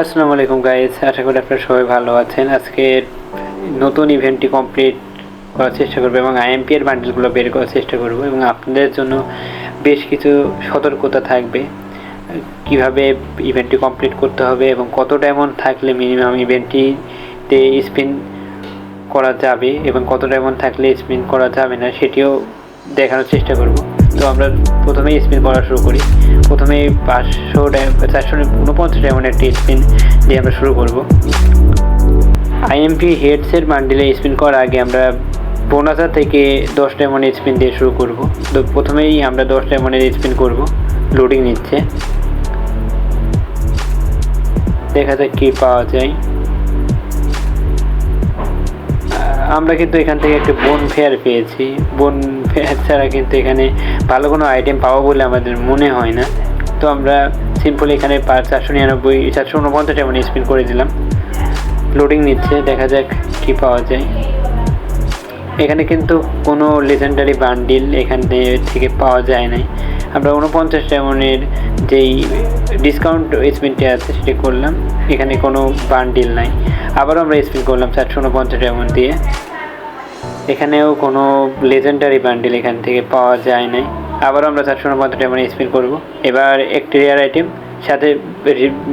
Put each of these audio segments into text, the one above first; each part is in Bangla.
আসসালামু আলাইকুম গাইজ আশা করি আপনারা সবাই ভালো আছেন। আজকে নতুন ইভেন্টটি কমপ্লিট করার চেষ্টা করব এবং আইএমপি এর বান্ডেলগুলো বের করার চেষ্টা করব এবং আপনাদের জন্য বেশ কিছু সতর্কতা থাকবে। কীভাবে ইভেন্টটি কমপ্লিট করতে হবে এবং কত ডায়মন্ড থাকলে মিনিমাম ইভেন্টটিতে স্পিন করা যাবে এবং কত ডায়মন্ড থাকলে স্পিন করা যাবে না, সেটিও দেখানোর চেষ্টা করব। তো আমরা প্রথমেই স্পিন করা শুরু করি। প্রথমে পাঁচশো চারশো উনপঞ্চাশ ডায়মন্ড একটি স্পিন দিয়ে আমরা শুরু করব। আইএমপি হেডসের বান্ডিলে স্পিন করার আগে আমরা বোনাসা থেকে দশ ডায়মন্ডের স্পিন দিয়ে শুরু করব। তো প্রথমেই আমরা দশ ডায়মন্ডের স্পিন করব। লোডিং নিচ্ছে। দেখা যাক কী পাওয়া যায়। আমরা কিন্তু এখান থেকে একটা বোন ফেয়ার পেয়েছি। বোন ফেয়ার ছাড়া কিন্তু এখানে ভালো কোনো আইটেম পাবো বলে আমাদের মনে হয় না। তো আমরা সিম্পল এখানে পাঁচ চারশো নিরানব্বই, চারশো উনপঞ্চাশ এমন স্পিন করে দিলাম। লোডিং নিচ্ছে, দেখা যাক কী পাওয়া যায়। এখানে কিন্তু কোনো লেজেন্ডারি বান্ডিল এখান থেকে পাওয়া যায় নাই। আমরা উনপঞ্চাশ এমনের যেই ডিসকাউন্ট স্পিনটি আছে, সেটি করলাম। এখানে কোনো বান্ডিল নাই। আবারও আমরা স্পিন করলাম চারশো উনপঞ্চাশ এমন দিয়ে। এখানেও কোনো লেজেন্ডারি বান্ডিল এখান থেকে পাওয়া যায় নাই। আবারও আমরা চারশো উনপঞ্চাশ এমন স্পিন করব। এবার একটি রেয়ার আইটেম সাথে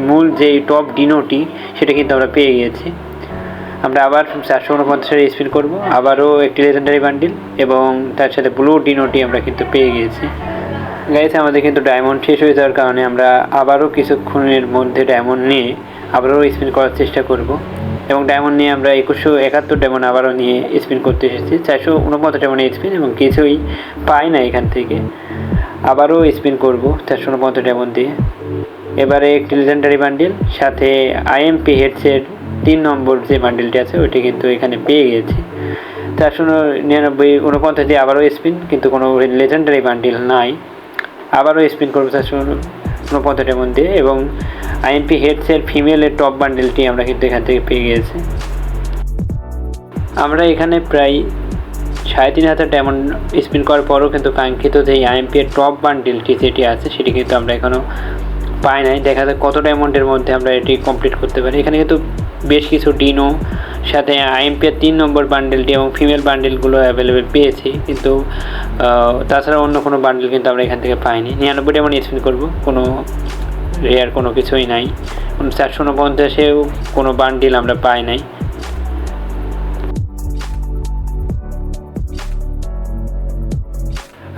মূল যেই টপ ডিনোটি সেটা কিন্তু আমরা পেয়ে গিয়েছি আমরা আবার চারশো উনপঞ্চাশের স্পিন করব। আবারও একটি লেজেন্ডারি বান্ডিল এবং তার সাথে ব্লু ডিনোটি আমরা কিন্তু পেয়ে গিয়েছি গাইছে আমাদের কিন্তু ডায়মন্ড শেষ হয়ে যাওয়ার কারণে আমরা আবারও কিছুক্ষণের মধ্যে ডায়মন্ড নিয়ে আবারও স্পিন করার চেষ্টা করব। এবং ডায়মন্ড নিয়ে আমরা একুশশো একাত্তর ডায়মন্ড আবারও নিয়ে স্পিন করতে এসেছি। চারশো উনপঞ্চাশ ডায়মন্ড স্পিন এবং কিছুই পাই না এখান থেকে। আবারও স্পিন করব চারশো উনপঞ্চাশ ডায়মন্ড দিয়ে। এবারে একটি লেজেন্ডারি বান্ডিল সাথে আইএমপি হেডসেট তিন নম্বর যে বান্ডিলটি আছে, ওইটি কিন্তু এখানে পেয়ে গেছি। চারশো নিরানব্বই উনপঞ্চাশ দিয়ে আবারও স্পিন কিন্তু কোনো লেজেন্ডারি বান্ডিল নাই। আবারও স্পিন করব চারশো উনপঞ্চাশ এমন দিয়ে এবং আইএমপি হেডসের ফিমেলের টপ বান্ডেলটি আমরা কিন্তু এখান থেকে পেয়ে গিয়েছি। আমরা এখানে প্রায় সাড়ে তিন হাজার ডায়মন্ড স্পিন করার পরও কিন্তু কাঙ্ক্ষিত যে আইএমপি এর টপ বান্ডেলটি যেটি আছে, সেটি কিন্তু আমরা এখনও পাই নাই। দেখা যায় কত ডায়মন্ডের মধ্যে আমরা এটি কমপ্লিট করতে পারি। এখানে কিন্তু বেশ কিছু ডিনো সাথে আইএমপি এর তিন নম্বর বান্ডেলটি এবং ফিমেল বান্ডেলগুলো অ্যাভেলেবেল পেয়েছি। কিন্তু তাছাড়া অন্য কোনো বান্ডেল কিন্তু আমরা এখান থেকে পাইনি। নিরানব্বই ডায়মন্ড স্পিন করব। কোনো রেয়ার কোনো কিছুই নাই। চারশো উনপঞ্চাশেও কোনো বান্ডিল আমরা পাই নাই।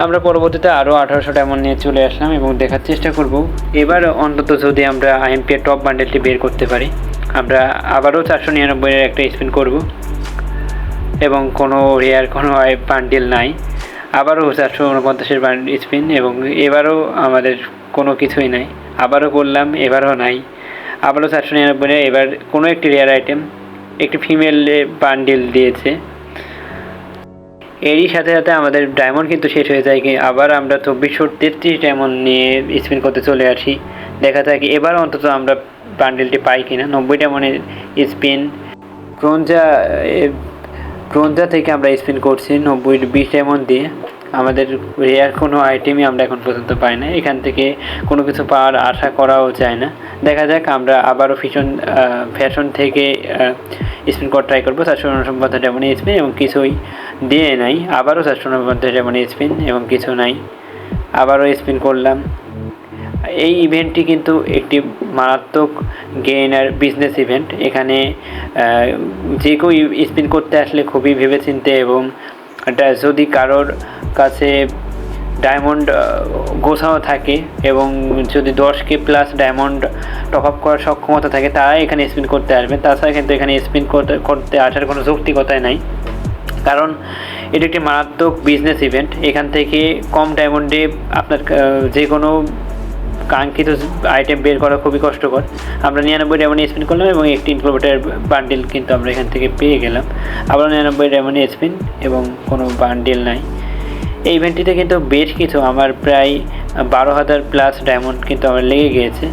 আমরা পরবর্তীতে আরও আঠারোশো ডায়মন্ড নিয়ে চলে আসলাম এবং দেখার চেষ্টা করব। এবার অন্তত যদি আমরা আইএমপি টপ বান্ডেলটি বের করতে পারি। আমরা আবারও চারশো নিরানব্বইয়ের একটা স্পিন করব। এবং কোনো রেয়ার কোনো পান্ডিল নাই। আবারও চারশো উনপঞ্চাশের স্পিন এবং এবারও আমাদের কোনো কিছুই নাই। আবারও করলাম এবারও নাই। আবারও চারশো নিরানব্বই এবার কোনো একটি রেয়ার আইটেম একটি ফিমেল বান্ডিল দিয়েছে। এরই সাথে সাথে আমাদের ডায়মন্ড কিন্তু শেষ হয়ে যায় কি আবার আমরা চব্বিশশো তেত্রিশ ডায়মন্ড নিয়ে স্পিন করতে চলে আসি। দেখা যায় কি এবার অন্তত আমরা বান্ডেলটি পাই কিনা। নব্বই ডায়মন্ডের স্পিন ব্রোঞ্জা ব্রোঞ্জা থেকে আমরা স্পিন করছি নব্বই বিশ ডায়মন্ড দিয়ে। আমাদের রেয়ার কোনো আইটেমই আমরা এখন পর্যন্ত পাই না এখান থেকে কোনো কিছু পাওয়ার আশা করাও যায় না। দেখা যাক, আমরা আবারও ফিশন ফ্যাশন থেকে স্পিন করা ট্রাই করব। চারশো উনপঞ্চাশ ডায়মন্ড স্পিন এবং কিছুই দিয়ে নাই, আবারও চারশো উনপঞ্চাশ যেমন স্পিন এবং কিছু নাই, আবারও স্পিন করলাম। এই ইভেন্টটি কিন্তু একটি মারাত্মক গেইনার বিজনেস ইভেন্ট এখানে যে কেউ স্পিন করতে আসলে খুবই ভেবেচিন্তে এবং যদি কারোর কাছে ডায়মন্ড গোছানো থাকে এবং যদি দশ K plus diamond top up করার সক্ষমতা থাকে, তারাই এখানে স্পিন করতে আসবে। তাছাড়া কিন্তু এখানে স্পিন করতে করতে আসার কোনো যৌক্তিকতাই নাই। কারণ এটি একটি মারাত্মক বিজনেস ইভেন্ট এখান থেকে কম ডায়মন্ডে আপনার যে কোনো কাঙ্ক্ষিত আইটেম বের করা খুবই কষ্টকর। আমরা নিরানব্বই ডায়মন্ড স্পিন করলাম এবং একটি ইনক্লোভেটার বান্ডিল কিন্তু আমরা এখান থেকে পেয়ে গেলাম। আবার নিরানব্বই ডায়মন্ড স্পিন এবং কোনো বান্ডিল নাই। এই ইভেন্টটিতে কিন্তু বেশ কিছু, আমার প্রায় বারো হাজার প্লাস ডায়মন্ড কিন্তু আমার লেগে গিয়েছে।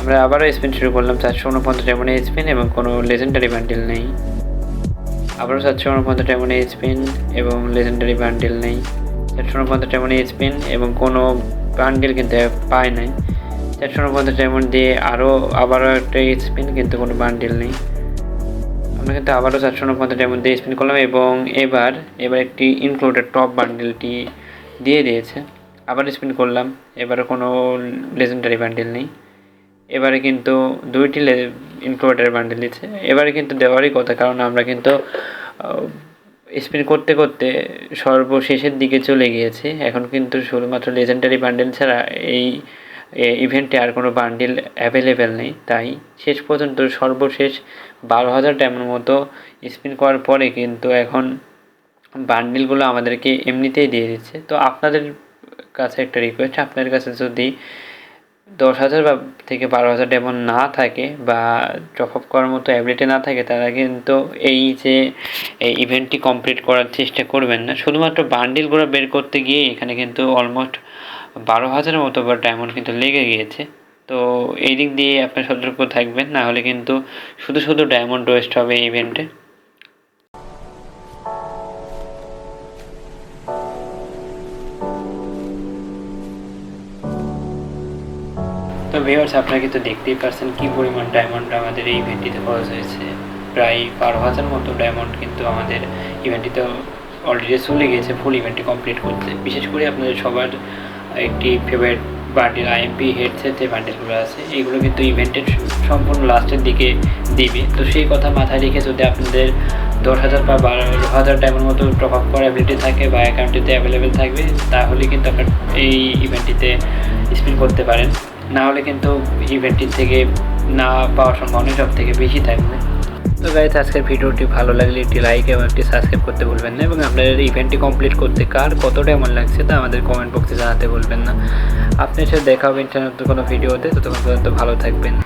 আমরা আবারও স্পিন শুরু করলাম, চারশো উনপঞ্চাশ ডায়মন্ডের স্পিন এবং কোনো লেজেন্ডারি বান্ডিল নেই। আবারও চারশো উনপঞ্চাশ ডায়মন্ডের স্পিন এবং লেজেন্ডারি বান্ডিল নেই। চারশো উনপঞ্চাশ ডায়মন্ডের স্পিন এবং কোনো বান্ডিল কিন্তু পায় নাই। চারশো উনপঞ্চাশ ডায়মন্ড দিয়ে আরও আবারও একটা স্পিন কিন্তু কোনো বান্ডিল নেই। আমরা কিন্তু আবারও চারশো উনপঞ্চাশ ডায়মন্ড দিয়ে স্পিন করলাম এবং এবার এবার একটি ইনক্লুডেড টপ বান্ডিলটি দিয়ে দিয়েছে। আবার স্পিন করলাম এবারে কোনো লেজেন্ডারি বান্ডিল নেই। এবারে কিন্তু দুইটি ইনক্লুডেড বান্ডিল দিচ্ছে। এবারে কিন্তু দেওয়ারই কথা, কারণ আমরা কিন্তু স্পিন করতে করতে সর্বশেষের দিকে চলে গিয়েছি। এখন কিন্তু শুধুমাত্র লেজেন্ডারি বান্ডেল ছাড়া এই ইভেন্টে আর কোনো বান্ডিল অ্যাভেলেবেল নেই। তাই শেষ পর্যন্ত সর্বশেষ বারো হাজার টাইমের মতো স্পিন করার পরে কিন্তু এখন বান্ডিলগুলো আমাদেরকে এমনিতেই দিয়ে দিচ্ছে। তো আপনাদের কাছে একটা রিকোয়েস্ট আপনাদের কাছে যদি দশ হাজার বা থেকে বারো হাজার ডেমন না থাকে বা টপ আপ করার মতো অ্যাবিলিটি না থাকে, তারা কিন্তু এই যে, এই ইভেন্টটি কমপ্লিট করার চেষ্টা করবেন না। শুধুমাত্র বান্ডিলগুলো বের করতে গিয়ে এখানে কিন্তু অলমোস্ট বারো হাজারের মতো বা ডায়মন্ড কিন্তু লেগে গিয়েছে। তো এই দিক দিয়ে আপনি সতর্ক থাকবেন, না হলে কিন্তু শুধু শুধু ডায়মন্ড ওয়েস্ট হবে ইভেন্টে ভিউয়ার্স আপনারা কিন্তু দেখতেই পারছেন কি পরিমাণ ডায়মন্ড আমাদের এই ইভেন্টটিতে খরচ হয়েছে। প্রায় বারো হাজার মতো ডায়মন্ড কিন্তু আমাদের ইভেন্টটিতে অলরেডি চলে গিয়েছে ফুল ইভেন্টটি কমপ্লিট করতে। বিশেষ করে আপনাদের সবার একটি ফেভারিট বান্ডিল আইএমপি হেডসেট যে বান্ডিলগুলো আছে, এগুলো কিন্তু ইভেন্টের সম্পূর্ণ লাস্টের দিকে দিবে। তো সেই কথা মাথায় রেখে যদি আপনাদের দশ হাজার বা বারো হাজার টাইমের মতো টপ আপ করার অ্যাবিলিটি থাকে বা অ্যাকাউন্টটিতে অ্যাভেলেবেল থাকবে, তাহলে কিন্তু আপনার এই ইভেন্টটিতে স্পিন করতে পারেন। না হলে কিন্তু ইভেন্টটির থেকে না পাওয়ার সম্ভাবনা সব থেকে বেশি থাকবে। তো গাইজ আজকের ভিডিওটি ভালো লাগলে একটি লাইক এবং একটি সাবস্ক্রাইব করতে ভুলবেন না এবং আপনাদের ইভেন্টটি কমপ্লিট করতে কার কতটা এমন লাগছে তা আমাদের কমেন্ট বক্সে জানাতে ভুলবেন না। আপনি সাথে দেখা হবে ইন্টারনেট কোনো ভিডিওতে ততক্ষণ পর্যন্ত ভালো থাকবেন।